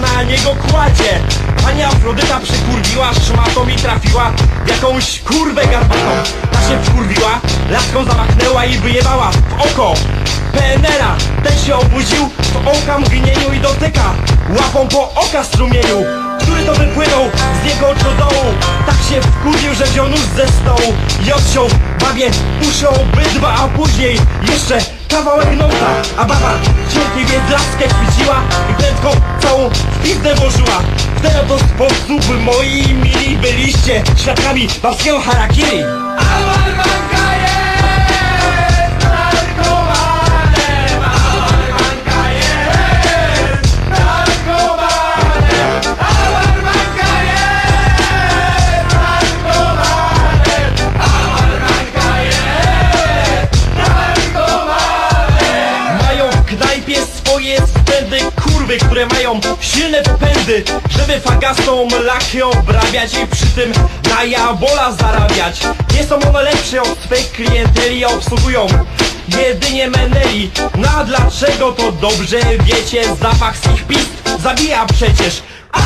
na niego kładzie. Pani Afrodyta przykurwiła, szmatą mi trafiła w Jakąś kurwę garbatą. Ta się wkurwiła, laską zamachnęła i wyjebała w oko. PNR-a, ten się obudził w oka mgnieniu i dotyka. Łapą po oka strumieniu który to wypłynął z jego oczu dołu Tak się wkurwił, że wziął nóż ze stołu I babie uszy obydwa A później jeszcze kawałek nosa A baba cienkiej więc laskę chwyciła I prędko całą pizdę włożyła. W ten oto sposób moi mili byliście Świadkami babskiego harakiri kurwy, które mają silne pędy Żeby fagastą lachę obrabiać i przy tym na jabola zarabiać. Nie są one lepsze od swej klienteli, obsługują jedynie meneli. No a dlaczego to dobrze wiecie, zapach z ich pist zabija przecież. A